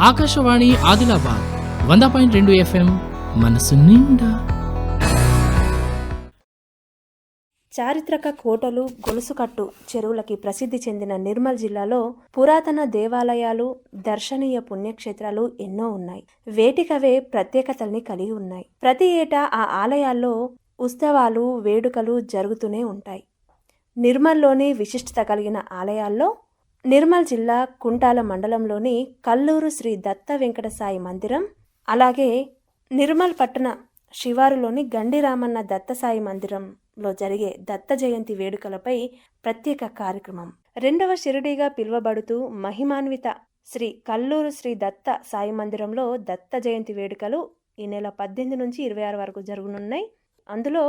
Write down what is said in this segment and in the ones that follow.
ఆకాశవాణి ఆదిలాబాద్ వంద పాయింట్ రెండు ఎఫ్ఎం మనసు నిండా. చారిత్రక కోటలు గొలుసుకట్టు చెరువులకి ప్రసిద్ధి చెందిన నిర్మల్ జిల్లాలో పురాతన దేవాలయాలు దర్శనీయ పుణ్యక్షేత్రాలు ఎన్నో ఉన్నాయి. వేటికవే ప్రత్యేకతల్ని కలిగి ఉన్నాయి. ప్రతి ఏటా ఆ ఆలయాల్లో ఉత్సవాలు వేడుకలు జరుగుతూనే ఉంటాయి. నిర్మల్లోని విశిష్టత కలిగిన ఆలయాల్లో నిర్మల్ జిల్లా కుంటాల మండలంలోని కల్లూరు శ్రీ దత్త వెంకట సాయి మందిరం అలాగే నిర్మల్ పట్టణ శివారులోని గండిరామన్న దత్తసాయి మందిరంలో జరిగే దత్త జయంతి వేడుకలపై ప్రత్యేక కార్యక్రమం. రెండవ షిరిడీగా పిలువబడుతూ మహిమాన్విత శ్రీ కల్లూరు శ్రీ దత్త సాయి మందిరంలో దత్త జయంతి వేడుకలు ఈ నెల పద్దెనిమిది నుంచి ఇరవై ఆరు వరకు జరగనున్నాయి. అందులో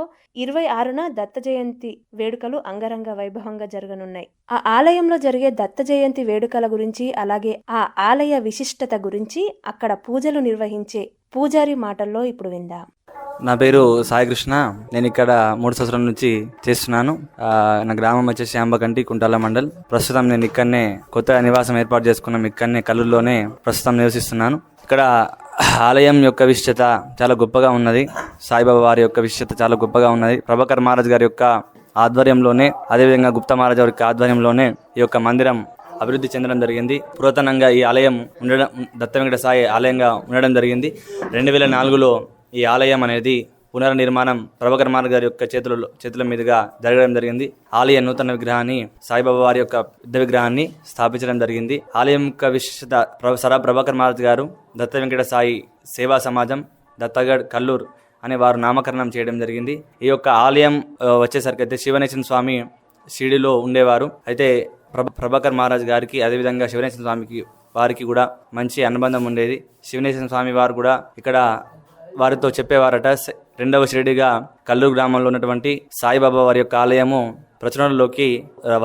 ఇరవై ఆరున దత్త జయంతి వేడుకలు అంగరంగ వైభవంగా జరగనున్నాయి. ఆ ఆలయంలో జరిగే దత్త జయంతి వేడుకల గురించి అలాగే ఆ ఆలయ విశిష్టత గురించి అక్కడ పూజలు నిర్వహించే పూజారి మాటల్లో ఇప్పుడు విందాం. నా పేరు సాయికృష్ణ నేను ఇక్కడ మూడు సంవత్సరాల నుంచి చేస్తున్నాను. నా గ్రామం వచ్చేసి అంబకంటి కుంటాల మండల్. ప్రస్తుతం నేను ఇక్కడనే కొత్త నివాసం ఏర్పాటు చేసుకున్నాం. ఇక్కడనే కల్లూరులోనే ప్రస్తుతం నివసిస్తున్నాను. ఇక్కడ ఆలయం యొక్క విశిష్టత చాలా గొప్పగా ఉన్నది. సాయిబాబా వారి యొక్క విశిష్టత చాలా గొప్పగా ఉన్నది. ప్రభాకర్ మహారాజ్ గారి యొక్క ఆధ్వర్యంలోనే అదేవిధంగా గుప్త మహారాజ్ గారి యొక్క ఆధ్వర్యంలోనే ఈ యొక్క మందిరం అభివృద్ధి చెందడం జరిగింది. పురాతనంగా ఈ ఆలయం ఉండడం దత్త వెంకట సాయి ఆలయంగా ఉండడం జరిగింది. రెండు వేల నాలుగులో ఈ ఆలయం అనేది పునర్నిర్మాణం ప్రభాకర్ మార్గ్ గారి యొక్క చేతులలో చేతుల మీదుగా జరగడం జరిగింది. ఆలయ నూతన విగ్రహాన్ని సాయిబాబా వారి యొక్క పెద్ద విగ్రహాన్ని స్థాపించడం జరిగింది. ఆలయం యొక్క విశిష్టత సరా ప్రభాకర్ మహారాజ్ గారు దత్త వెంకట సాయి సేవా సమాజం దత్తగఢ్ కల్లూర్ అనే వారు నామకరణం చేయడం జరిగింది. ఈ యొక్క ఆలయం వచ్చేసరికి అయితే శివనేశన్ స్వామి షిరిడిలో ఉండేవారు. అయితే ప్రభ ప్రభాకర్ మహారాజ్ గారికి అదేవిధంగా శివనేశ్వర స్వామికి వారికి కూడా మంచి అనుబంధం ఉండేది. శివనేశ్వర స్వామి వారు కూడా ఇక్కడ వారితో చెప్పేవారట రెండవ షిరిడిగా కల్లూరు గ్రామంలో ఉన్నటువంటి సాయిబాబా వారి యొక్క ఆలయము ప్రచురణలోకి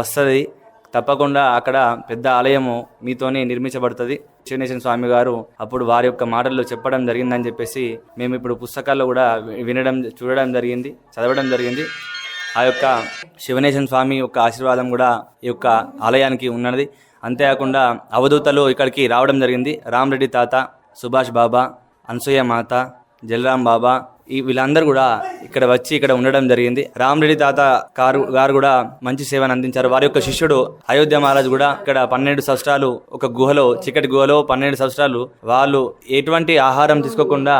వస్తుంది. తప్పకుండా అక్కడ పెద్ద ఆలయము మీతోనే నిర్మించబడుతుంది. శివనేశ్వర స్వామి గారు అప్పుడు వారి యొక్క మాటల్లో చెప్పడం జరిగిందని చెప్పేసి మేము ఇప్పుడు పుస్తకాల్లో కూడా వినడం చూడడం జరిగింది చదవడం జరిగింది. ఆ యొక్క శివనేశన్ స్వామి యొక్క ఆశీర్వాదం కూడా ఈ యొక్క ఆలయానికి ఉన్నది. అంతేకాకుండా అవధూతలు ఇక్కడికి రావడం జరిగింది. రామరెడ్డి తాత సుభాష్ బాబా అనసూయ మాత జలరాం బాబా ఈ వీళ్ళందరూ కూడా ఇక్కడ వచ్చి ఇక్కడ ఉండడం జరిగింది. రామరెడ్డి తాత గారు గారు కూడా మంచి సేవను అందించారు. వారి యొక్క శిష్యుడు అయోధ్య మహారాజు కూడా ఇక్కడ పన్నెండు సంవత్సరాలు ఒక గుహలో చిక్కటి గుహలో పన్నెండు సంవత్సరాలు వాళ్ళు ఎటువంటి ఆహారం తీసుకోకుండా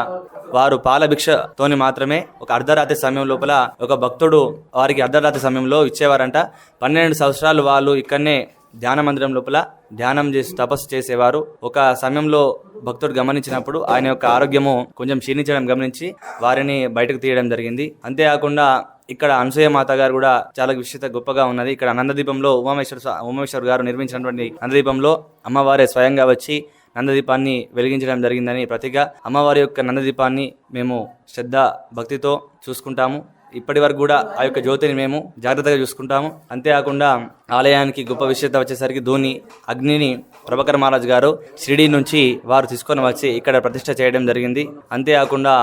వారు పాల భిక్షతోని మాత్రమే ఒక అర్ధరాత్రి సమయం లోపల ఒక భక్తుడు వారికి అర్ధరాత్రి సమయంలో ఇచ్చేవారంట. పన్నెండు సంవత్సరాలు వాళ్ళు ఇక్కడనే ధ్యాన మందిరం లోపల ధ్యానం చేసి తపస్సు చేసేవారు. ఒక సమయంలో భక్తుడు గమనించినప్పుడు ఆయన యొక్క ఆరోగ్యము కొంచెం క్షీణించడం గమనించి వారిని బయటకు తీయడం జరిగింది. అంతేకాకుండా ఇక్కడ అనసూయ మాత గారు కూడా చాలా విశేషత గొప్పగా ఉన్నది. ఇక్కడ నందదీపంలో ఉమామేశ్వర ఉమామేశ్వర్ గారు నిర్మించినటువంటి నందదీపంలో అమ్మవారే స్వయంగా వచ్చి నందదీపాన్ని వెలిగించడం జరిగిందని ప్రతిగా అమ్మవారి యొక్క నందదీపాన్ని మేము శ్రద్ధ భక్తితో చూసుకుంటాము. ఇప్పటి వరకు కూడా ఆ యొక్క జ్యోతిని మేము జాగ్రత్తగా చూసుకుంటాము. అంతేకాకుండా ఆలయానికి గొప్ప విశేషత వచ్చేసరికి ధోని అగ్నిని ప్రభకర్ మహారాజ్ గారు షిరిడి నుంచి వారు తీసుకొని వచ్చి ఇక్కడ ప్రతిష్ట చేయడం జరిగింది. అంతేకాకుండా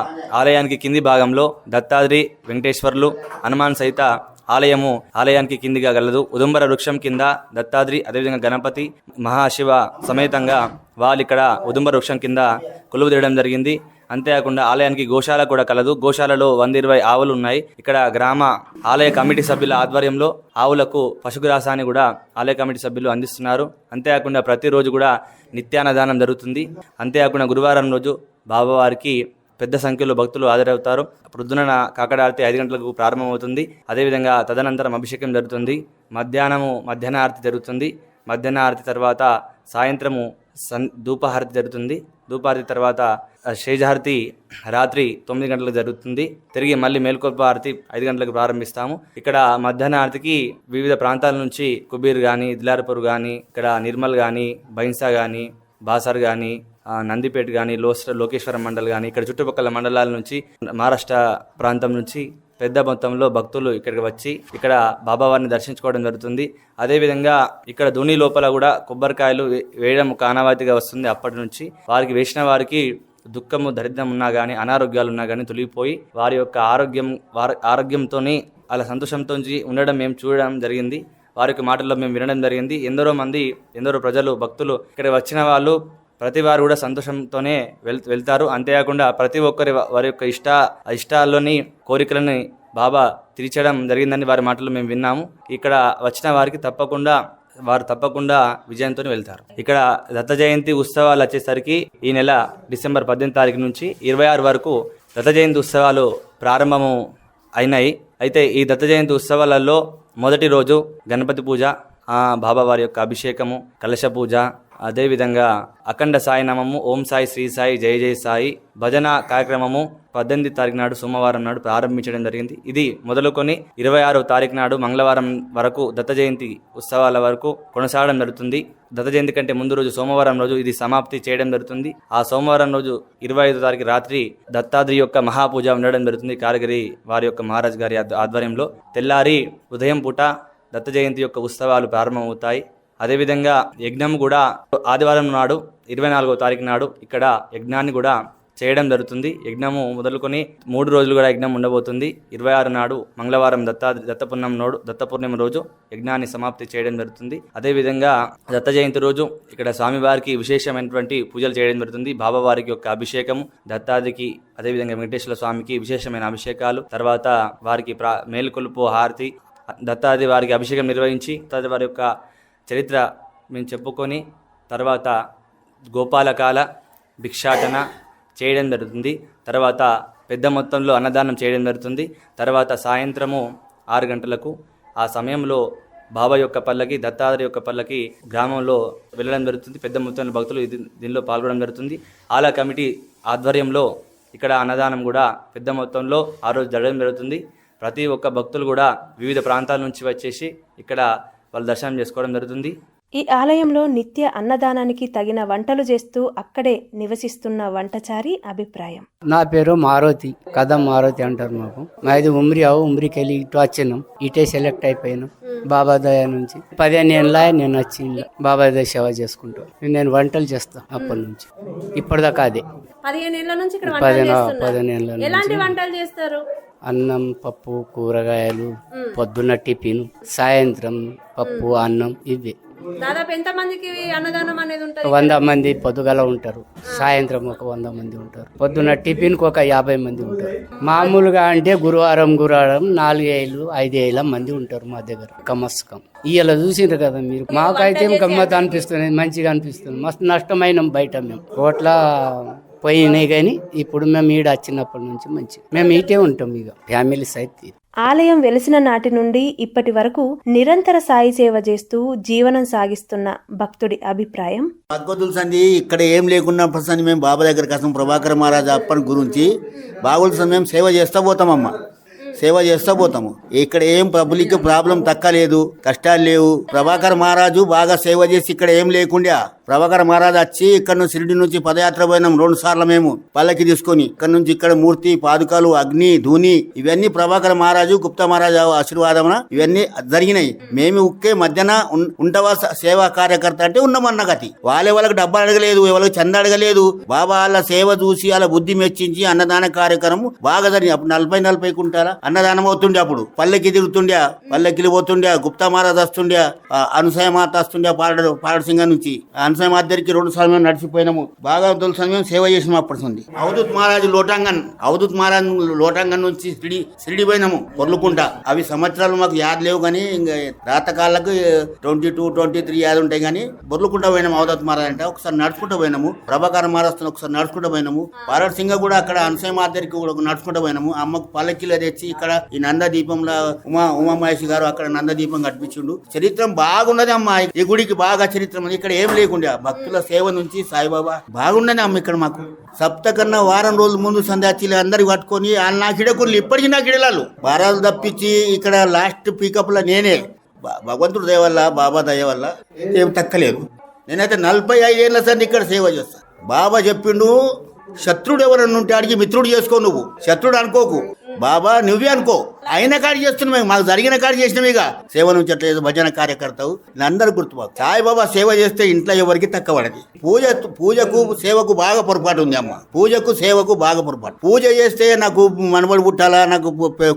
ఆలయానికి కింది భాగంలో దత్తాద్రి వెంకటేశ్వర్లు హనుమాన్ సహిత ఆలయము ఆలయానికి కిందిగా గలదు. ఉదంబర వృక్షం కింద దత్తాద్రి అదేవిధంగా గణపతి మహాశివ సమేతంగా వాళ్ళు ఇక్కడ ఉదంబర వృక్షం కింద కొలువు తీయడం జరిగింది. అంతేకాకుండా ఆలయానికి గోశాల కూడా కలదు. గోశాలలో వంద ఇరవై ఆవులు ఉన్నాయి ఇక్కడ గ్రామ ఆలయ కమిటీ సభ్యుల ఆధ్వర్యంలో ఆవులకు పశుగ్రాసాన్ని కూడా ఆలయ కమిటీ సభ్యులు అందిస్తున్నారు. అంతేకాకుండా ప్రతిరోజు కూడా నిత్యాన్నదానం జరుగుతుంది. అంతేకాకుండా గురువారం రోజు బాబావారికి పెద్ద సంఖ్యలో భక్తులు హాజరవుతారు. ప్రొద్దున కాకడారతి ఐదు గంటలకు ప్రారంభమవుతుంది. అదేవిధంగా తదనంతరం అభిషేకం జరుగుతుంది. మధ్యాహ్నము మధ్యాహ్న ఆరతి జరుగుతుంది. మధ్యాహ్న ఆరతి తర్వాత సాయంత్రము సన్ ధూపహారతి జరుగుతుంది. ధూపారతి తర్వాత ఆ, రాత్రి తొమ్మిది గంటలకు జరుగుతుంది. తిరిగి మళ్ళీ మేల్కొల్ప హారతి ఐదు గంటలకు ప్రారంభిస్తాము. ఇక్కడ మధ్యాహ్న ఆరతికి వివిధ ప్రాంతాల నుంచి కుబీర్ కానీ దిలారపూర్ కానీ ఇక్కడ నిర్మల్ కానీ బైన్సా కానీ బాసర్ కానీ నందిపేట కానీ లోస్ లోకేశ్వరం మండల్ కానీ ఇక్కడ చుట్టుపక్కల మండలాల నుంచి మహారాష్ట్ర ప్రాంతం నుంచి పెద్ద మొత్తంలో భక్తులు ఇక్కడికి వచ్చి ఇక్కడ బాబావారిని దర్శించుకోవడం జరుగుతుంది. అదేవిధంగా ఇక్కడ ధోని లోపల కూడా కొబ్బరికాయలు వే- వేయడం కానవాతిగా వస్తుంది అప్పటి నుంచి. వారికి వేసిన వారికి దుఃఖము దరిద్రం ఉన్నా కానీ అనారోగ్యాలు ఉన్నా కానీ తొలగిపోయి వారి యొక్క ఆరోగ్యం వారి ఆరోగ్యంతోని అలా సంతోషంతో ఉండడం మేము చూడడం జరిగింది. వారి యొక్క మాటల్లో మేము వినడం జరిగింది. ఎందరో మంది ఎందరో ప్రజలు భక్తులు ఇక్కడ వచ్చిన వాళ్ళు ప్రతి వారు కూడా సంతోషంతోనే వెల్ వెళ్తారు. అంతేకాకుండా ప్రతి ఒక్కరి వారి యొక్క ఇష్ట ఇష్టాల్లోని కోరికలని బాబా తీర్చడం జరిగిందని వారి మాటలు మేము విన్నాము. ఇక్కడ వచ్చిన వారికి తప్పకుండా వారు తప్పకుండా విజయంతో వెళ్తారు. ఇక్కడ దత్త జయంతి ఉత్సవాలు వచ్చేసరికి ఈ నెల డిసెంబర్ పద్దెనిమిది తారీఖు నుంచి ఇరవై ఆరు వరకు దత్త జయంతి ఉత్సవాలు ప్రారంభము అయినాయి. అయితే ఈ దత్త జయంతి ఉత్సవాలలో మొదటి రోజు గణపతి పూజ బాబా వారి యొక్క అభిషేకము కలశ పూజ అదేవిధంగా అఖండ సాయినామము ఓం సాయి శ్రీ సాయి జై జై సాయి భజన కార్యక్రమము పద్దెనిమిది తారీఖు నాడు సోమవారం నాడు ప్రారంభించడం జరిగింది. ఇది మొదలుకొని ఇరవై ఆరో తారీఖు నాడు మంగళవారం వరకు దత్త జయంతి ఉత్సవాల వరకు కొనసాగడం జరుగుతుంది. దత్త జయంతి కంటే ముందు రోజు సోమవారం రోజు ఇది సమాప్తి చేయడం జరుగుతుంది. ఆ సోమవారం రోజు ఇరవై ఐదు తారీఖు రాత్రి దత్తాద్రి యొక్క మహాపూజ ఉండడం జరుగుతుంది. కారగిరి వారి యొక్క మహారాజ్ గారి ఆధ్వర్యంలో తెల్లారి ఉదయం పూట దత్త జయంతి యొక్క ఉత్సవాలు ప్రారంభమవుతాయి. అదేవిధంగా యజ్ఞం కూడా ఆదివారం నాడు ఇరవై నాలుగో తారీఖు నాడు ఇక్కడ యజ్ఞాన్ని కూడా చేయడం జరుగుతుంది. యజ్ఞము మొదలుకొని మూడు రోజులు కూడా యజ్ఞం ఉండబోతుంది. ఇరవై ఆరు నాడు మంగళవారం దత్తా దత్తపూర్ణం నాడు దత్తపూర్ణిమ రోజు యజ్ఞాన్ని సమాప్తి చేయడం జరుగుతుంది. అదేవిధంగా దత్త జయంతి రోజు ఇక్కడ స్వామివారికి విశేషమైనటువంటి పూజలు చేయడం జరుగుతుంది. బాబావారికి యొక్క అభిషేకము దత్తాదికి అదేవిధంగా వెంకటేశ్వర స్వామికి విశేషమైన అభిషేకాలు తర్వాత వారికి ప్రా మేలుకొలుపు హారతి దత్తాది వారికి అభిషేకం నిర్వహించి దత్తాది వారి యొక్క చరిత్ర మేము చెప్పుకొని తర్వాత గోపాలకాల భిక్షాటన చేయడం జరుగుతుంది. తర్వాత పెద్ద మొత్తంలో అన్నదానం చేయడం జరుగుతుంది. తర్వాత సాయంత్రము ఆరు గంటలకు ఆ సమయంలో బాబా యొక్క పల్లకి దత్తాత్రేయ యొక్క పల్లకి గ్రామంలో వెళ్ళడం జరుగుతుంది. పెద్ద మొత్తంలో భక్తులు దీనిలో పాల్గొనడం జరుగుతుంది. ఆలా కమిటీ ఆధ్వర్యంలో ఇక్కడ అన్నదానం కూడా పెద్ద మొత్తంలో ఆ రోజు జరగడం జరుగుతుంది. ప్రతి ఒక్క భక్తులు కూడా వివిధ ప్రాంతాల నుంచి వచ్చేసి ఇక్కడ వాళ్ళు దర్శనం చేసుకోవడం జరుగుతుంది. ఈ ఆలయంలో నిత్య అన్నదానానికి తగిన వంటలు చేస్తూ అక్కడే నివసిస్తున్న వంటచారి అభిప్రాయం. నా పేరు మారుతి కథ మారుతి అంటారు మాకు. మాది ఉమ్రి అవు ఉమ్రికి వెళ్ళి ఇటు వచ్చినాం ఇటే సెలెక్ట్ అయిపోయినాం బాబా దయ నుంచి. పదిహేను ఏళ్ళ నేను వచ్చి బాబా దయ సేవ చేసుకుంటా నేను వంటలు చేస్తా అప్పటి నుంచి. ఇప్పటిదాకా అదే. పదిహేను ఏళ్ళ నుంచి ఇక్కడ పదిహేను పదిహేను ఏళ్ళ ఎలాంటి నుంచి వంటలు చేస్తారు? అన్నం పప్పు కూరగాయలు పొద్దున్న టిఫిన్ సాయంత్రం పప్పు అన్నం ఇవి. దాదాపు ఎంత మందికి అన్నదానం అనేది ఉంటుంది వంద మంది పొద్దుగల ఉంటారు. సాయంత్రం ఒక వంద మంది ఉంటారు. పొద్దున్న టిఫిన్కు ఒక యాభై మంది ఉంటారు. మామూలుగా అంటే గురువారం గురువారం నాలుగేళ్ళు ఐదేళ్ళ మంది ఉంటారు మా దగ్గర. కమస్కం. ఇవాళ చూసిండ్రు కదా మీరు? మాకైతే గమ్మత్ అనిపిస్తుంది మంచిగా అనిపిస్తుంది. మస్తు నష్టమైనాం బయట మేము. కోట్ల పోయినాయి కానీ ఇప్పుడు మేము ఈడ వచ్చినప్పటి నుంచి మంచి మేము ఇటే ఉంటాం ఇక. ఫ్యామిలీ సైడ్ ఆలయం వెలిసిన నాటి నుండి ఇప్పటి వరకు నిరంతర సాయి సేవ చేస్తూ జీవనం సాగిస్తున్న భక్తుడి అభిప్రాయం? భగవతుల సంధి ఇక్కడ ఏం లేకుండా ప్రస్తుతానికి మేము బాబా దగ్గర కోసం ప్రభాకర్ మహారాజ్ అప్పని గురించి. బాగుల మేము సేవ చేస్తూ పోతామమ్మా. సేవ చేస్తూ పోతాము. ఇక్కడ ఏం పబ్లిక్ ప్రాబ్లం తక్కలేదు కష్టాలు లేవు. ప్రభాకర్ మహారాజు బాగా సేవ చేసి ఇక్కడ ఏం లేకుండా. ప్రభాకర్ మహారాజ్ వచ్చి ఇక్కడ నుంచి షిరిడి నుంచి పదయాత్ర పోయినాం రెండు సార్లు మేము. పల్లకి తీసుకొని ఇక్కడ నుంచి ఇక్కడ మూర్తి పాదుకాలు అగ్ని ధూని ఇవన్నీ ప్రభాకర్ మహారాజు గుప్త మహారాజు ఆశీర్వాదమున ఇవన్నీ జరిగినాయి. మేము ఉక్కే మధ్యన ఉండవా ఉంటవా సేవా కార్యకర్త అంటే ఉన్నామన్న గతి. వాళ్ళే వాళ్ళకి డబ్బా అడగలేదు ఎవరికి చంద అడగలేదు. బాబా వాళ్ళ సేవ చూసి వాళ్ళ బుద్ధి మెచ్చించి అన్నదాన కార్యక్రమం బాగా జరిగింది. అప్పుడు నలభై నలభై కుంటారా అన్నదానం అవుతుండే అప్పుడు. పల్లెకి తిరుగుతుండే పల్లెకిలి పోతుండే గుప్తా మహారాజ్ వస్తుండే ఆ మాత వస్తుండే పాడడు పాడసింగ నుంచి. ఆ మాత దగ్గరికి రెండు సమయం నడిచిపోయినాము. బాగా తెలుసు సమయం సేవ చేసినాం అప్పటి నుండి. అవధూత్ మహారాజు లోటాంగన్ అవధూత్ మహారాజ్ లోటాంగన్ నుంచి షిరిడి షిరిడి పోయినాము పొర్లుకుంటా అవి సంవత్సరాలు మాకు యాద్ లేవు కానీ ఇంకా రాతకాళ్ళకు ట్వంటీ టూ ట్వంటీ త్రీ యాద్ ఉంటాయి కానీ బొర్లుకుంటా పోయినాము అవధూత్ మహారాజ్ అంటే. ఒకసారి నడుచుకుంటూ పోయినాము. ప్రభాకర్ మహారాజ్ ఒకసారి నడుచుకుంటూ పోయినాము. పారడ్ సింగ కూడా అక్కడ అనసూయ మాత దగ్గరికి కూడా నడుచుకుంటూ పోయినాము. అమ్మకు పల్లకిలో తెచ్చి ఇక్కడ ఈ నంద దీపంలో ఉమా ఉమామహేష్ గారు అక్కడ నంద దీపం కట్టించిండు. చరిత్రం బాగున్నది అమ్మా. ఈ గుడికి బాగా చరిత్ర ఉంది. ఇక్కడ ఏం లేకుండా. భక్తుల సేవ నుంచి సాయిబాబా బాగున్నది అమ్మ ఇక్కడ మాకు. సప్త కన్నా వారం రోజుల ముందు సంధ్యాచిలు అందరికి పట్టుకొని నా కిడకులు ఇప్పటికీ నా కిడలాలు భారాలు తప్పించి ఇక్కడ లాస్ట్ పికప్లో నేనే. భగవంతుడు దయ వల్ల బాబా దయ వల్ల ఏం తక్కలేదు. నేనైతే నలభై ఐదేళ్ళ సార్ ఇక్కడ సేవ చేస్తాను బాబా చెప్పిండు శత్రుడు ఎవరన్నా ఉంటే అడిగి మిత్రుడు చేసుకో నువ్వు. శత్రుడు అనుకోకు. బాబా నువ్వే అనుకో. అయిన కాడి చేస్తున్నాం మాకు జరిగిన కాడి చేసినవిగా ఇక. సేవ నుంచి భజన కార్యకర్తవు. అందరు గుర్తుపాకు సాయిబాబా సేవ చేస్తే ఇంట్లో ఎవరికి తక్కువ పడది. పూజ పూజకు సేవకు బాగా పొరపాటు ఉంది అమ్మ. పూజకు సేవకు బాగా పొరపాటు. పూజ చేస్తే నాకు మనబడి పుట్టాలా నాకు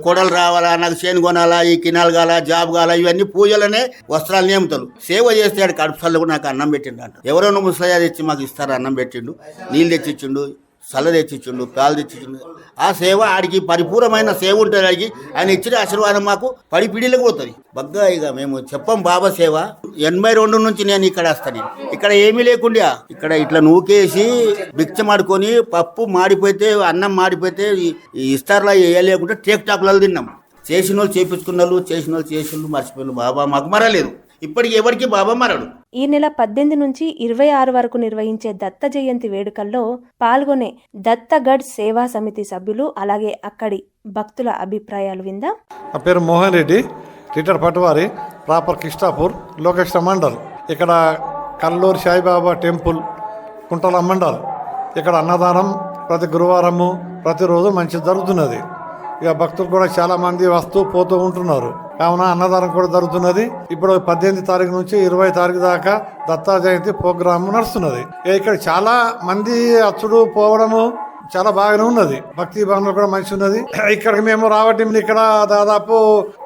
కొడలు రావాలా నాకు చేను కొనాలా ఈ కినాలు కాలా జాబ్ కాలా ఇవన్నీ పూజలనే వస్త్రాలు నియమితలు. సేవ చేస్తే కడుపుసల్లో కడుపు నాకు అన్నం పెట్టిండు అంట. ఎవరైనా ముసలయ్య తెచ్చి మాకు ఇస్తారు అన్నం పెట్టిండు? నీళ్ళు తెచ్చిచ్చిండు? చల్ల తెచ్చిచ్చిండు పాలు తెచ్చిచ్చిండు. ఆ సేవ ఆడికి పరిపూర్ణమైన సేవ ఉంటుంది ఆడికి. ఆయన ఇచ్చిన ఆశీర్వాదం మాకు పడి పిడిలకు పోతుంది. బగ్గా ఇక మేము చెప్పం బాబా సేవ. ఎనభై రెండు నుంచి నేను ఇక్కడ వస్తాను. ఇక్కడ ఏమీ లేకుండా. ఇక్కడ ఇట్లా నూకేసి బిచ్చమాడుకొని పప్పు మాడిపోతే అన్నం మాడిపోతే ఈ- వేయలేకుండా టేక్ టాక్లలో తిన్నాం. చేసిన వాళ్ళు చేపించుకున్న వాళ్ళు చేసిన వాళ్ళు చేసిన వాళ్ళు మర్చిపోయిన బాబా మాకు మరలేదు. ఇప్పటికి ఎవరికి బాబా మరడు ఈ నెల పద్దెనిమిది నుంచి ఇరవై ఆరు వరకు నిర్వహించే దత్త జయంతి వేడుకల్లో పాల్గొనే దత్తగఢ్ సేవా సమితి సభ్యులు అలాగే అక్కడి భక్తుల అభిప్రాయాలు విందాం. నా పేరు మోహన్ రెడ్డి రిటైర్ పట్టువారి ప్రాపర్ కిష్టాపూర్ లోకేష్ట మండల్ ఇక్కడ కల్లూరు సాయిబాబా టెంపుల్ కుంటల మండల్. ఇక్కడ అన్నదానం ప్రతి గురువారము ప్రతిరోజు మంచి జరుగుతున్నది. ఇక భక్తులు కూడా చాలా మంది వస్తూ పోతూ ఉంటున్నారు. కావున అన్నదానం కూడా జరుగుతున్నది. ఇప్పుడు పద్దెనిమిది తారీఖు నుంచి ఇరవై తారీఖు దాకా దత్తా జయంతి ప్రోగ్రాము నడుస్తున్నది. ఇక్కడ చాలా మంది అచ్చుడు పోవడము చాలా బాగానే ఉన్నది. భక్తి భావన కూడా మంచి ఉన్నది. ఇక్కడికి మేము రావటం ఇక్కడ దాదాపు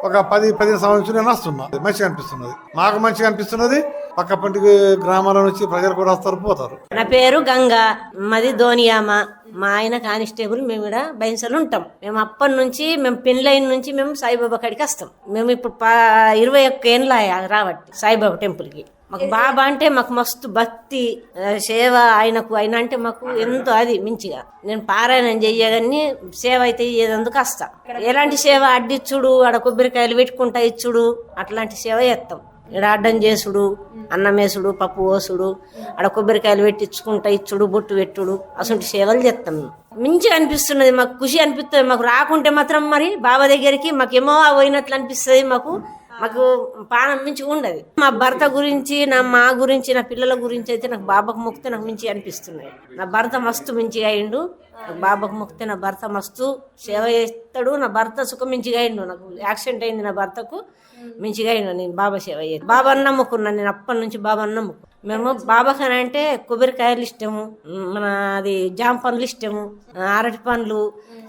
ఒక పది పదిహేను సంవత్సరాలు నేను వస్తున్నా. మంచిగా అనిపిస్తున్నది. మాకు మంచిగా అనిపిస్తున్నది. పక్క పంటి గ్రామాల నుంచి ప్రజలు కూడా వస్తారు పోతారు. నా పేరు గంగా. మాది ధోనియామ మా ఆయన కానిస్టేబుల్ మేము ఇక్కడ బైన్సలు ఉంటాం. మేము అప్పటి నుంచి మేము పెళ్ళైన నుంచి మేము సాయిబాబా కాడికి వస్తాం. మేము ఇప్పుడు ఇరవై ఒక్క ఏళ్ళ రావట్టి సాయిబాబా టెంపుల్కి. మాకు బాబా అంటే మాకు మస్తు భక్తి సేవ ఆయనకు. ఆయన అంటే మాకు ఎంతో అది మించిగా. నేను పారాయణం చెయ్యగాని సేవ అయితే ఏదందుకు వస్తా ఎలాంటి సేవ? అడ్డిచ్చుడు ఆడ కొబ్బరికాయలు పెట్టుకుంటా ఇచ్చుడు. అట్లాంటి సేవ చేస్తాం ఇక్కడ అడ్డం చేసుడు అన్నమేసుడు పప్పు పోసుడు ఆడ కొబ్బరికాయలు పెట్టించుకుంటా ఇచ్చుడు బొట్టు పెట్టుడు. అసలు సేవలు చేస్తాం మేము. మంచిగా అనిపిస్తున్నది మాకు. ఖుషి అనిపిస్తుంది మాకు. రాకుంటే మాత్రం మరి బాబా దగ్గరికి మాకేమో పోయినట్లు అనిపిస్తుంది మాకు. మాకు పానం మించి ఉండదు. మా భర్త గురించి నా మా గురించి నా పిల్లల గురించి అయితే నాకు బాబాకు మొక్కితే నాకు మించి అనిపిస్తున్నాయి. నా భర్త మస్తు మించిగా అయిండు. నాకు బాబాకు మొక్కితే నా భర్త మస్తు సేవ చేస్తాడు. నా భర్త సుఖం మించిగా అయిండు. నాకు యాక్సిడెంట్ అయింది నా భర్తకు మించిగా అయిండు. నేను బాబా సేవ చేసి బాబాని నమ్ముకున్నాను నేను అప్పటి నుంచి బాబాని నమ్ముకు మేము బాబాకని అంటే కొబ్బరికాయలు ఇష్టము. మన అది జామ పండ్లు ఇష్టము. అరటి పండ్లు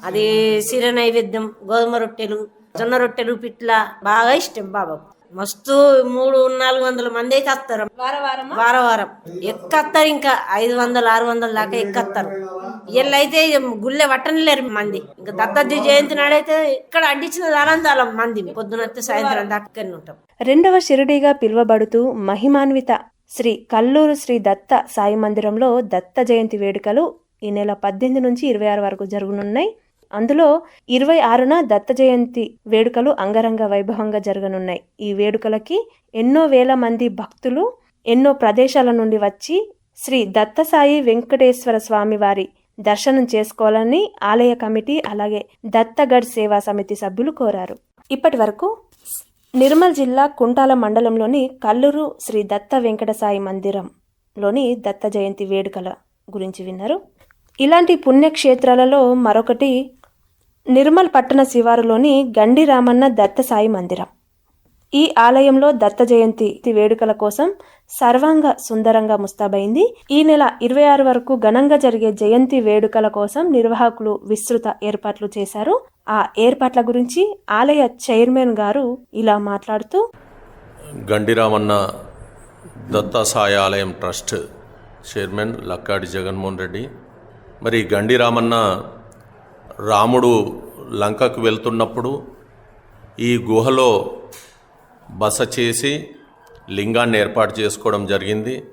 అది సిర నైవేద్యం గోధుమ రొట్టెలు జొన్న రొట్టెలు పిట్ల బాగా ఇష్టం బాబాకు. మస్తు మూడు నాలుగు వందల మంది అయితే వస్తారు. వార వారం ఎక్కత్తారు ఇంకా? ఐదు వందలు ఆరు వందల దాకా ఎక్కత్తారు. వీళ్ళైతే గుళ్ళె పట్టనిలేరు మంది. ఇంకా దత్తాత్రి జయంతి నాడైతే ఇక్కడ అడ్డించిన దానంతాలం మంది. పొద్దునైతే సాయంత్రం దాకా ఉంటాం. రెండవ షిరిడీగా పిలువబడుతూ మహిమాన్విత శ్రీ కల్లూరు శ్రీ దత్త సాయి మందిరంలో దత్త జయంతి వేడుకలు ఈ నెల పద్దెనిమిది నుంచి ఇరవై ఆరు వరకు జరగనున్నాయి. అందులో ఇరవై ఆరున దత్త జయంతి వేడుకలు అంగరంగ వైభవంగా జరగనున్నాయి. ఈ వేడుకలకి ఎన్నో వేల మంది భక్తులు ఎన్నో ప్రదేశాల నుండి వచ్చి శ్రీ దత్తసాయి వెంకటేశ్వర స్వామి వారి దర్శనం చేసుకోవాలని ఆలయ కమిటీ అలాగే దత్తగఢ్ సేవా సమితి సభ్యులు కోరారు. ఇప్పటి వరకు నిర్మల్ జిల్లా కుంటాల మండలంలోని కల్లూరు శ్రీ దత్త వెంకట సాయి మందిరంలోని దత్త జయంతి వేడుకల గురించి విన్నారు. ఇలాంటి పుణ్యక్షేత్రాలలో మరొకటి నిర్మల్ పట్టణ శివారులోని గండి రామన్న దత్త సాయి మందిరం. ఈ ఆలయంలో దత్త జయంతి వేడుకల కోసం సర్వాంగ సుందరంగా ముస్తాబైంది. ఈ నెల ఇరవై ఆరు వరకు ఘనంగా జరిగే జయంతి వేడుకల కోసం నిర్వాహకులు విస్తృత ఏర్పాట్లు చేశారు. ఆ ఏర్పాట్ల గురించి ఆలయ చైర్మన్ గారు ఇలా మాట్లాడుతూ గండిరామన్న దత్తాసాయ ఆలయం ట్రస్ట్ చైర్మన్ లక్కాడి జగన్మోహన్ రెడ్డి మరి గండిరామన్న రాముడు లంకకు వెళ్తున్నప్పుడు ఈ గుహలో బస చేసి లింగాన్ని ఏర్పాటు చేసుకోవడం జరిగింది.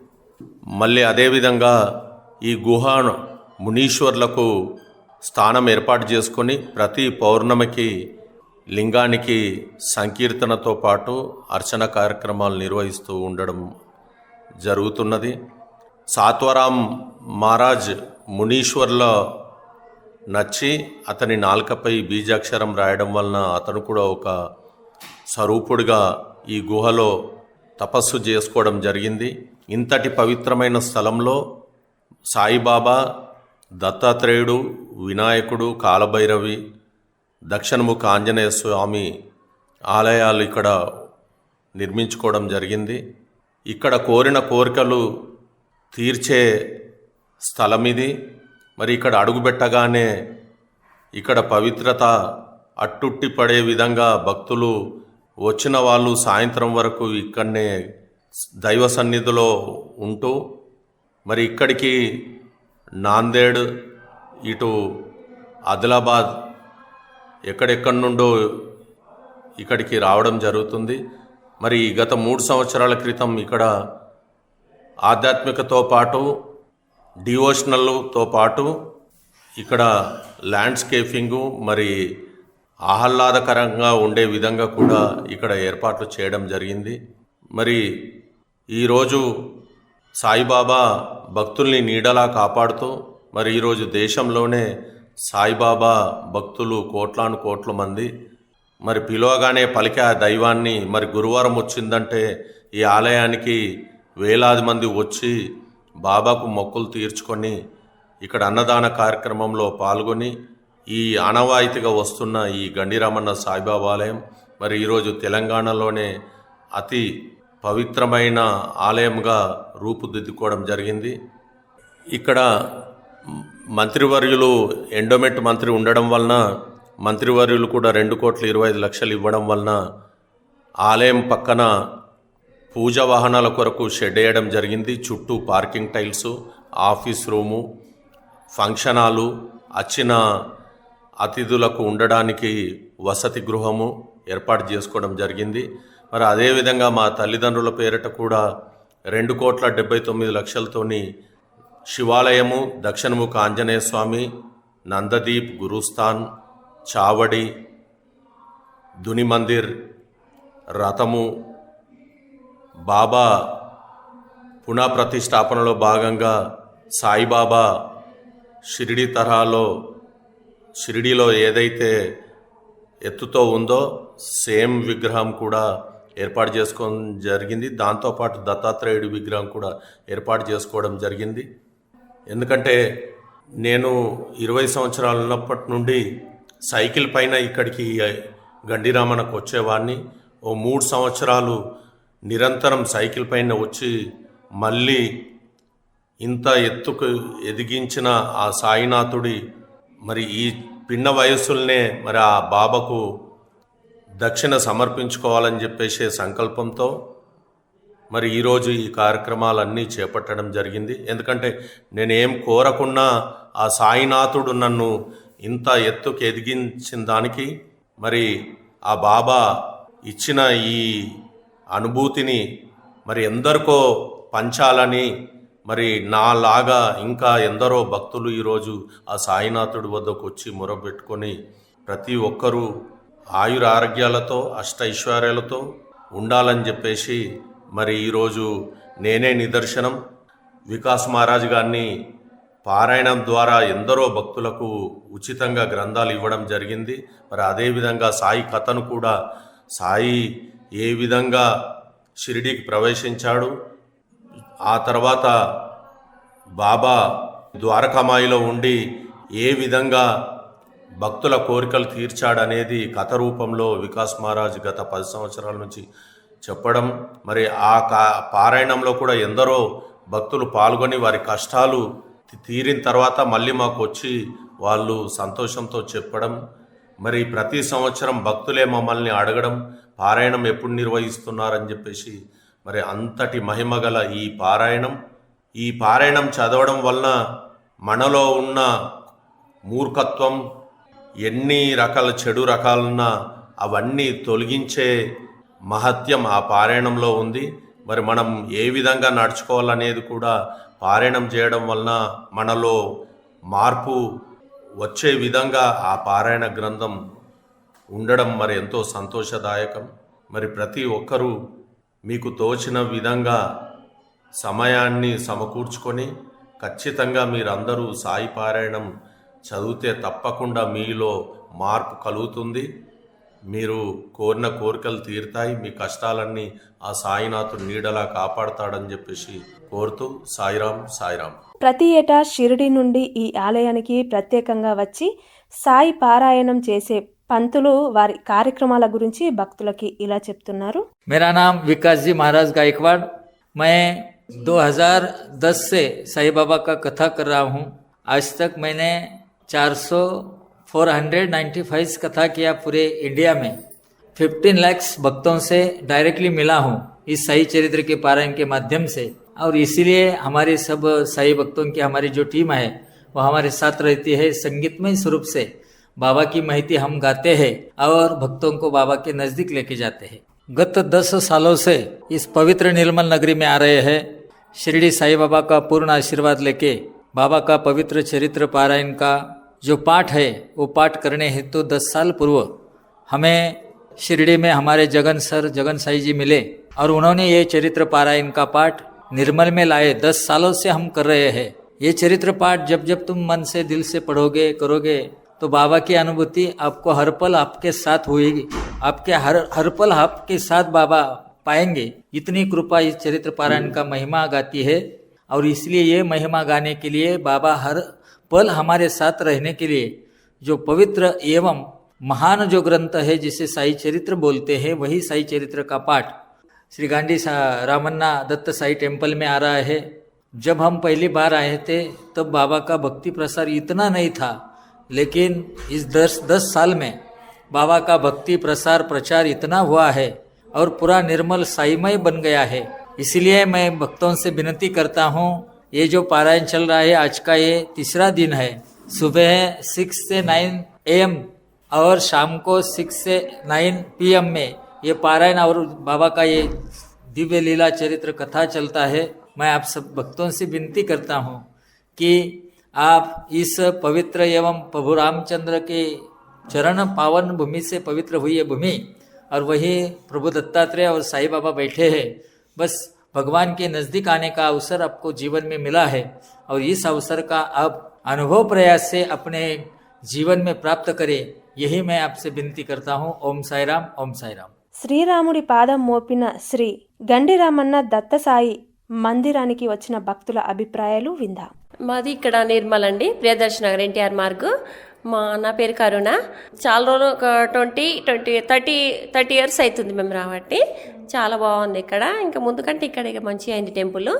మళ్ళీ అదేవిధంగా ఈ గుహ మునీశ్వర్లకు స్థానం ఏర్పాటు చేసుకొని ప్రతి పౌర్ణమికి లింగానికి సంకీర్తనతో పాటు అర్చన కార్యక్రమాలు నిర్వహిస్తూ ఉండడం జరుగుతున్నది. సాత్వరాం మహారాజ్ మునీశ్వర్ల నచ్చి అతని నాలుకపై బీజాక్షరం రాయడం వలన అతను కూడా ఒక స్వరూపుడిగా ఈ గుహలో తపస్సు చేసుకోవడం జరిగింది. ఇంతటి పవిత్రమైన స్థలంలో సాయిబాబా దత్తాత్రేయుడు వినాయకుడు కాలభైరవి దక్షిణముఖ ఆంజనేయ స్వామి ఆలయాలు ఇక్కడ నిర్మించుకోవడం జరిగింది. ఇక్కడ కోరిన కోరికలు తీర్చే స్థలం ఇది మరి ఇక్కడ అడుగుపెట్టగానే ఇక్కడ పవిత్రత అట్టుట్టి పడే విధంగా భక్తులు వచ్చిన వాళ్ళు సాయంత్రం వరకు ఇక్కడనే దైవ సన్నిధిలో ఉంటూ మరి ఇక్కడికి నాందేడ్ ఇటు ఆదిలాబాద్ ఎక్కడెక్కడి నుండో ఇక్కడికి రావడం జరుగుతుంది. మరి గత మూడు సంవత్సరాల క్రితం ఇక్కడ ఆధ్యాత్మికతో పాటు డివోషనల్తో పాటు ఇక్కడ ల్యాండ్స్కేపింగు మరి ఆహ్లాదకరంగా ఉండే విధంగా కూడా ఇక్కడ ఏర్పాట్లు చేయడం జరిగింది. మరి ఈరోజు సాయిబాబా భక్తుల్ని నీడలా కాపాడుతూ మరి ఈరోజు దేశంలోనే సాయిబాబా భక్తులు కోట్లాను కోట్ల మంది మరి పిలవగానే పలికే ఆ దైవాన్ని మరి గురువారం వచ్చిందంటే ఈ ఆలయానికి వేలాది మంది వచ్చి బాబాకు మొక్కులు తీర్చుకొని ఇక్కడ అన్నదాన కార్యక్రమంలో పాల్గొని ఈ ఆనవాయితీగా వస్తున్న ఈ గండిరామన్న సాయిబాబా ఆలయం మరి ఈరోజు తెలంగాణలోనే అతి పవిత్రమైన ఆలయంగా రూపుదిద్దుకోవడం జరిగింది. ఇక్కడ మంత్రివర్యులు ఎండోమెంట్ మంత్రి ఉండడం వలన మంత్రివర్యులు కూడా రెండు కోట్ల ఇరవై ఐదు లక్షలు ఇవ్వడం వలన ఆలయం పక్కన పూజ వాహనాల కొరకు షెడ్ వేయడం జరిగింది. చుట్టూ parking tiles office room function hall వచ్చిన అతిథులకు ఉండడానికి వసతి గృహము ఏర్పాటు చేసుకోవడం జరిగింది. మరి అదేవిధంగా మా తల్లిదండ్రుల పేరిట కూడా రెండు కోట్ల డెబ్బై తొమ్మిది లక్షలతోని శివాలయము దక్షిణముఖ ఆంజనేయ స్వామి నందదీప్ గురుస్థాన్ చావడి దుని మందిర్ రథము బాబా పునఃప్రతిష్టాపనలో భాగంగా సాయిబాబా షిరిడి తరహాలో షిరిడిలో ఏదైతే ఎత్తుతో ఉందో సేమ్ విగ్రహం కూడా ఏర్పాటు చేసుకోవడం జరిగింది. దాంతోపాటు దత్తాత్రేయుడి విగ్రహం కూడా ఏర్పాటు చేసుకోవడం జరిగింది. ఎందుకంటే నేను ఇరవై సంవత్సరాలు ఉన్నప్పటి నుండి సైకిల్ పైన ఇక్కడికి గండిరామనకు వచ్చేవాడిని ఓ మూడు సంవత్సరాలు నిరంతరం సైకిల్ పైన వచ్చి మళ్ళీ ఇంత ఎత్తుకు ఎదిగించిన ఆ సాయినాథుడి మరి ఈ పిన్న వయస్సులనే మరి ఆ బాబాకు దక్షిణ సమర్పించుకోవాలని చెప్పేసే సంకల్పంతో మరి ఈరోజు ఈ కార్యక్రమాలన్నీ చేపట్టడం జరిగింది. ఎందుకంటే నేనేం కోరకున్నా ఆ సాయినాథుడు నన్ను ఇంత ఎత్తుకు ఎదిగించిన దానికి మరి ఆ బాబా ఇచ్చిన ఈ అనుభూతిని మరి ఎందరికో పంచాలని మరి నాలాగా ఇంకా ఎందరో భక్తులు ఈరోజు ఆ సాయినాథుడి వద్దకు వచ్చి మొరబెట్టుకొని ప్రతి ఒక్కరూ ఆయుర ఆరోగ్యాలతో అష్ట ఐశ్వర్యాలతో ఉండాలని చెప్పేసి మరి ఈరోజు నేనే నిదర్శనం. వికాస్ మహారాజ్ గారిని పారాయణం ద్వారా ఎందరో భక్తులకు ఉచితంగా గ్రంథాలు ఇవ్వడం జరిగింది. మరి అదేవిధంగా సాయి కథను కూడా సాయి ఏ విధంగా షిరిడీకి ప్రవేశించాడు? ఆ తర్వాత బాబా ద్వారకామాయిలో ఉండి ఏ విధంగా భక్తుల కోరికలు తీర్చాడనేది కథ రూపంలో వికాస్ మహారాజ్ గత పది సంవత్సరాల నుంచి చెప్పడం. మరి ఆ కా పారాయణంలో కూడా ఎందరో భక్తులు పాల్గొని వారి కష్టాలు తీరిన తర్వాత మళ్ళీ మాకు వచ్చి వాళ్ళు సంతోషంతో చెప్పడం. మరి ప్రతి సంవత్సరం భక్తులే మమ్మల్ని అడగడం. పారాయణం ఎప్పుడు నిర్వహిస్తున్నారని చెప్పేసి మరి అంతటి మహిమగల ఈ పారాయణం. ఈ పారాయణం చదవడం వలన మనలో ఉన్న మూర్ఖత్వం ఎన్ని రకాల చెడు రకాలున్నా అవన్నీ తొలగించే మహత్యం ఆ పారాయణంలో ఉంది. మరి మనం ఏ విధంగా నడుచుకోవాలనేది కూడా పారాయణం చేయడం వలన మనలో మార్పు వచ్చే విధంగా ఆ పారాయణ గ్రంథం ఉండడం మరి ఎంతో సంతోషదాయకం. మరి ప్రతి ఒక్కరూ మీకు తోచిన విధంగా సమయాన్ని సమకూర్చుకొని ఖచ్చితంగా మీరందరూ సాయి పారాయణం చదివితే తప్పకుండా మీలో మార్పు కలుగుతుంది. మీరు కోరిన కోరికలు తీరుతాయి. మీ కష్టాలన్నీ ఆ సాయినాథుడు నీడలా కాపాడతాడని చెప్పేసి కోరుతూ సాయిరాం సాయిరాం ప్రతి ఏటా షిరిడి నుండి ఈ ఆలయానికి ప్రత్యేకంగా వచ్చి సాయి పారాయణం చేసే పంతులు వారి కార్యక్రమాల గురించి భక్తులకి ఇలా చెప్తున్నారు मेरा नाम विकास जी महाराज गायकवाड़ मैं 2010 से साईं बाबा का कथा कर रहा हूँ आज तक मैंने 400 495 कथा किया पूरे इंडिया में 15 लैक्स भक्तों से डायरेक्टली मिला हूँ इस साई चरित्र के पारायण के माध्यम से और इसीलिए हमारे सब साई भक्तों की हमारी जो टीम है वो हमारे साथ रहती है संगीतमय स्वरूप से बाबा की महती हम गाते हैं और भक्तों को बाबा के नज़दीक लेके जाते हैं। गत दस सालों से इस पवित्र निर्मल नगरी में आ रहे हैं। शिरडी साई बाबा का पूर्ण आशीर्वाद लेके बाबा का पवित्र चरित्र पारायण का जो पाठ है, वो पाठ करने हेतु तो दस साल पूर्व हमें शिरडी में हमारे जगन सर, जगन साई जी मिले और उन्होंने ये चरित्र पारायण का पाठ निर्मल में लाए। दस सालों से हम कर रहे हैं। ये चरित्र पाठ जब जब तुम मन से, दिल से पढ़ोगे, करोगे तो बाबा की अनुभूति आपको हर पल आपके साथ होएगी। आपके हर हर पल आपके साथ बाबा पाएँगे। इतनी कृपा इस चरित्र पारायण का महिमा गाती है। और इसलिए ये महिमा गाने के लिए बाबा हर पल हमारे साथ रहने के लिए जो पवित्र एवं महान जो ग्रंथ है, जिसे साई चरित्र बोलते हैं, वही साई चरित्र का पाठ श्री गांधी रामन्ना दत्त साई टेंपल में आ रहा है। जब हम पहली बार आए थे, तब बाबा का भक्ति प्रसार इतना नहीं था। लेकिन इस दस दस साल में बाबा का भक्ति प्रसार प्रचार इतना हुआ है और पूरा निर्मल साईमय बन गया है। इसलिए मैं भक्तों से विनती करता हूँ, ये जो पारायण चल रहा है, आज का ये तीसरा दिन है। सुबह सिक्स से नाइन एम और शाम को सिक्स से नाइन पीएम में ये पारायण और बाबा का ये दिव्य लीला चरित्र कथा चलता है। मैं आप सब भक्तों से विनती करता हूँ कि आप इस पवित्र एवं प्रभु रामचंद्र के चरण पावन भूमि से पवित्र हुई है भूमि और वही प्रभु दत्तात्रेय और साईं बाबा बैठे हैं बस भगवान के नज़दीक आने का अवसर आपको जीवन में मिला है और इस अवसर का आप अनुभव प्रयास से अपने जीवन में प्राप्त करें यही मैं आपसे विनती करता हूँ ओम साई राम ओम साई राम శ్రీరాముడి పాదం మోపిన శ్రీ గండి రామన్న దత్తసాయి మందిరానికి వచ్చిన భక్తుల అభిప్రాయాలు విందాం మాది ఇక్కడ నిర్మల్ అండి ప్రియదర్శన్ నగర్ ఎన్టీఆర్ మార్గు. మా నా పేరు కరుణ. చాలా రోజులు ఒక twenty twenty thirty thirty years అవుతుంది మేము రాబట్టి చాలా బాగుంది ఇక్కడ. ఇంకా ముందు కంటే ఇక్కడ ఇక మంచిగా అయింది టెంపుల్.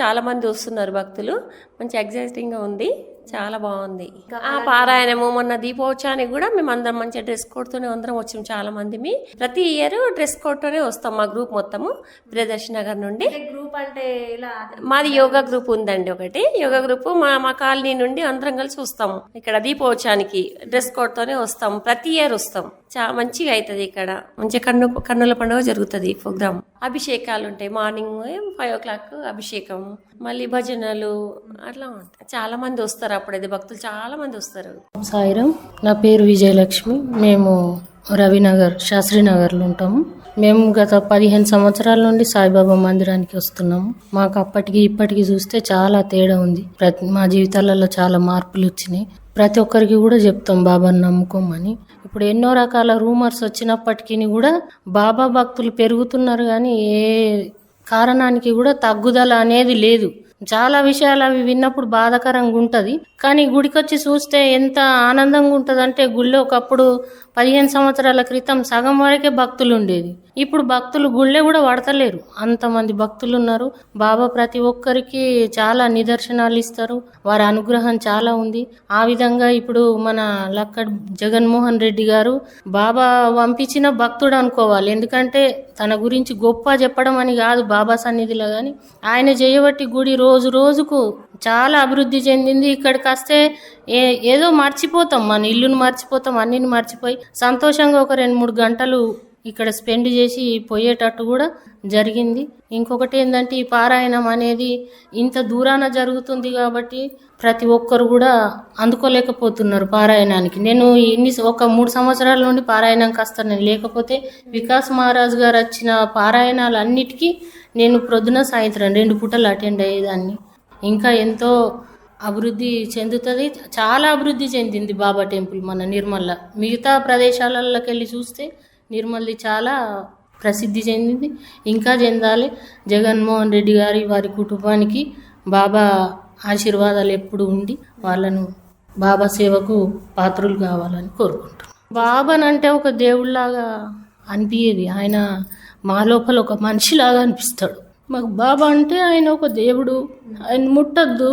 చాలామంది వస్తున్నారు భక్తులు. మంచి ఎగ్జైటింగ్గా ఉంది. చాలా బాగుంది. ఆ పారాయణము మొన్న దీపోత్సవానికి కూడా మేము అందరం మంచిగా డ్రెస్ కోడ్తోనే అందరం వచ్చాం చాలా మంది ప్రతి ఇయర్ డ్రెస్ కోడ్తోనే వస్తాం మా గ్రూప్ మొత్తము ప్రియదర్శన్ నగర్ నుండి. గ్రూప్ అంటే ఇలా మాది యోగా గ్రూప్ ఉందండి ఒకటి. యోగా గ్రూప్ మా మా కాలనీ నుండి అందరం కలిసి వస్తాము. ఇక్కడ దీపోత్సవానికి డ్రెస్ కోడ్ తోనే వస్తాం ప్రతి ఇయర్ వస్తాం. చా మంచిగా అవుతుంది ఇక్కడ. మంచిగా కన్ను కన్నుల పండుగ జరుగుతుంది ప్రోగ్రామ్. అభిషేకాలు ఉంటాయి మార్నింగ్ ఫైవ్ ఓ క్లాక్ అభిషేకం మళ్ళీ భజనలు అట్లా ఉంటాయి. చాలా మంది వస్తారు అప్పుడైతే భక్తులు చాలా మంది వస్తారు. సాయిరామ్ నా పేరు విజయలక్ష్మి. మేము రవినగర్ శాస్త్రీనగర్లో ఉంటాము. మేము గత పదిహేను సంవత్సరాల నుండి సాయిబాబా మందిరానికి వస్తున్నాము. మాకు అప్పటికి ఇప్పటికి చూస్తే చాలా తేడా ఉంది. ప్రతి మా జీవితాలలో చాలా మార్పులు వచ్చినాయి. ప్రతి ఒక్కరికి కూడా చెప్తాం బాబాని నమ్ముకోమని. ఇప్పుడు ఎన్నో రకాల రూమర్స్ వచ్చినప్పటికీ కూడా బాబా భక్తులు పెరుగుతున్నారు కానీ ఏ కారణానికి కూడా తగ్గుదల అనేది లేదు. చాలా విషయాలు అవి విన్నప్పుడు బాధాకరంగా ఉంటుంది. కానీ గుడికొచ్చి చూస్తే ఎంత ఆనందంగా ఉంటుంది అంటే గుళ్ళో ఒకప్పుడు పదిహేను సంవత్సరాల క్రితం సగం వరకే భక్తులు ఉండేది ఇప్పుడు భక్తులు గుళ్ళే కూడా పడతలేరు అంతమంది భక్తులు ఉన్నారు బాబా ప్రతి ఒక్కరికి చాలా నిదర్శనాలు ఇస్తారు. వారి అనుగ్రహం చాలా ఉంది. ఆ విధంగా ఇప్పుడు మన లక్కడ్ జగన్మోహన్ రెడ్డి గారు బాబా పంపించిన భక్తుడు అనుకోవాలి. ఎందుకంటే తన గురించి గొప్ప చెప్పడం అని కాదు బాబా సన్నిధిలో కానీ ఆయన చేయబట్టి గుడి రోజు రోజుకు చాలా అభివృద్ధి చెందింది. ఇక్కడికి వస్తే ఏ ఏదో మర్చిపోతాం. మన ఇల్లును మర్చిపోతాం. అన్నిని మర్చిపోయి సంతోషంగా ఒక రెండు మూడు గంటలు ఇక్కడ స్పెండ్ చేసి పోయేటట్టు కూడా జరిగింది. ఇంకొకటి ఏంటంటే ఈ పారాయణం అనేది ఇంత దూరాన జరుగుతుంది కాబట్టి ప్రతి ఒక్కరు కూడా అందుకోలేకపోతున్నారు పారాయణానికి. నేను ఇన్ని ఒక మూడు సంవత్సరాల నుండి పారాయణంకి వస్తాను నేను లేకపోతే వికాస్ మహారాజ్ గారు వచ్చిన పారాయణాలు అన్నిటికీ నేను ప్రొద్దున సాయంత్రం రెండు పూటలు అటెండ్ అయ్యేదాన్ని. ఇంకా ఎంతో అభివృద్ధి చెందుతుంది చాలా అభివృద్ధి చెందింది బాబా టెంపుల్ మన నిర్మల్ల. మిగతా ప్రదేశాలలోకి వెళ్ళి చూస్తే నిర్మల్ది చాలా ప్రసిద్ధి చెందింది. ఇంకా చెందాలి. జగన్మోహన్ రెడ్డి గారి వారి కుటుంబానికి బాబా ఆశీర్వాదాలు ఎప్పుడు ఉండి వాళ్ళను బాబా సేవకు పాత్రులు కావాలని కోరుకుంటున్నాను బాబానంటే ఒక దేవుళ్ళలాగా అనిపించేది ఆయన మా లోపల ఒక మనిషిలాగా అనిపిస్తాడు. మాకు బాబా అంటే ఆయన ఒక దేవుడు. ఆయన ముట్టద్దు.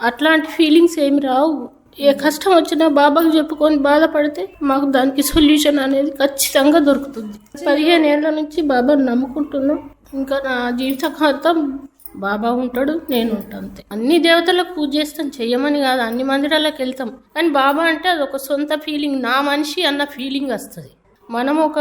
అట్లాంటి ఫీలింగ్స్ ఏమి రావు. ఏ కష్టం వచ్చినా బాబాకు చెప్పుకొని బాధపడితే మాకు దానికి సొల్యూషన్ అనేది ఖచ్చితంగా దొరుకుతుంది. పదిహేను ఏళ్ళ నుంచి బాబాను నమ్ముకుంటున్నాం. ఇంకా నా జీవితకాంతం బాబా ఉంటాడు నేను ఉంటాను అంతే. అన్ని దేవతలకు పూజ చేస్తాం చెయ్యమని కాదు అన్ని మందిరాలకు వెళ్తాం. కానీ బాబా అంటే అది ఒక సొంత ఫీలింగ్ నా మనిషి అన్న ఫీలింగ్ వస్తుంది. మనం ఒక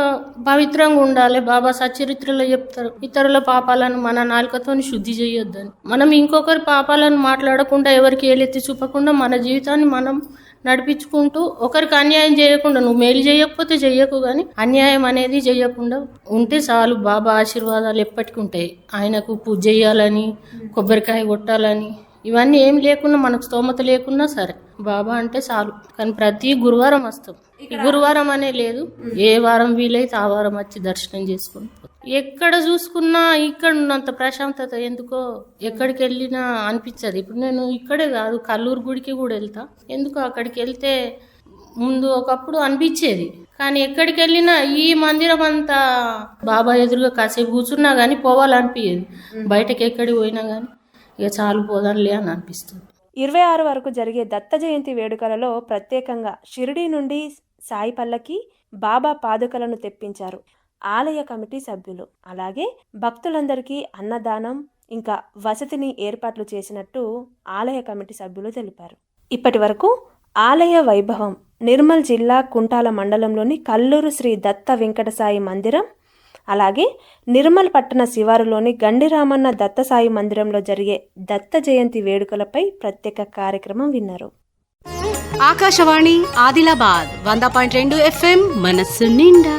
పవిత్రంగా ఉండాలి. బాబా సచరిత్రలో చెప్తారు. ఇతరుల పాపాలను మన నాలుకతో శుద్ధి చేయొద్దని. మనం ఇంకొకరి పాపాలను మాట్లాడకుండా ఎవరికి ఏలెత్తి చూపకుండా మన జీవితాన్ని మనం నడిపించుకుంటూ ఒకరికి అన్యాయం చేయకుండా నువ్వు మేలు చేయకపోతే చెయ్యకు కానీ అన్యాయం అనేది చేయకుండా ఉంటే చాలు. బాబా ఆశీర్వాదాలు ఎప్పటికీ ఉంటాయి. ఆయనకు పూజ చేయాలని కొబ్బరికాయ కొట్టాలని ఇవన్నీ ఏం లేకున్నా మనకు స్తోమత లేకున్నా సరే. బాబా అంటే చాలు. కానీ ప్రతి గురువారం వస్తాం. గురువారం అనే లేదు. ఏ వారం వీలైతే ఆ వారం వచ్చి దర్శనం చేసుకుని. ఎక్కడ చూసుకున్నా ఇక్కడ ఉన్నంత ప్రశాంతత ఎందుకో ఎక్కడికి వెళ్ళినా అనిపించదు. ఇప్పుడు నేను ఇక్కడే కాదు కల్లూరు గుడికి కూడా వెళ్తా. ఎందుకు అక్కడికి వెళ్తే ముందు ఒకప్పుడు అనిపించేది. కానీ ఎక్కడికి వెళ్ళినా ఈ మందిరం అంతా బాబా ఎదురుగా కాసేపు కూర్చున్నా కానీ పోవాలనిపించేది బయటకి ఎక్కడికి పోయినా కానీ ఇక చాలు పోదాంలే అని అనిపిస్తుంది. ఇరవై ఆరు వరకు జరిగే దత్త జయంతి వేడుకలలో ప్రత్యేకంగా షిరిడీ నుండి సాయి పల్లకి బాబా పాదుకలను తెప్పించారు ఆలయ కమిటీ సభ్యులు. అలాగే భక్తులందరికీ అన్నదానం ఇంకా వసతిని ఏర్పాట్లు చేసినట్టు ఆలయ కమిటీ సభ్యులు తెలిపారు. ఇప్పటి వరకు ఆలయ వైభవం నిర్మల్ జిల్లా కుంటాల మండలంలోని కల్లూరు శ్రీ దత్త వెంకటసాయి మందిరం అలాగే నిర్మల్ పట్టణ శివారులోని గండిరామన్న దత్తసాయి మందిరంలో జరిగే దత్త జయంతి వేడుకలపై ప్రత్యేక కార్యక్రమం విన్నారు. ఆకాశవాణి ఆదిలాబాద్ వంద పాయింట్ రెండు ఎఫ్ఎం మనస్సు నిండా.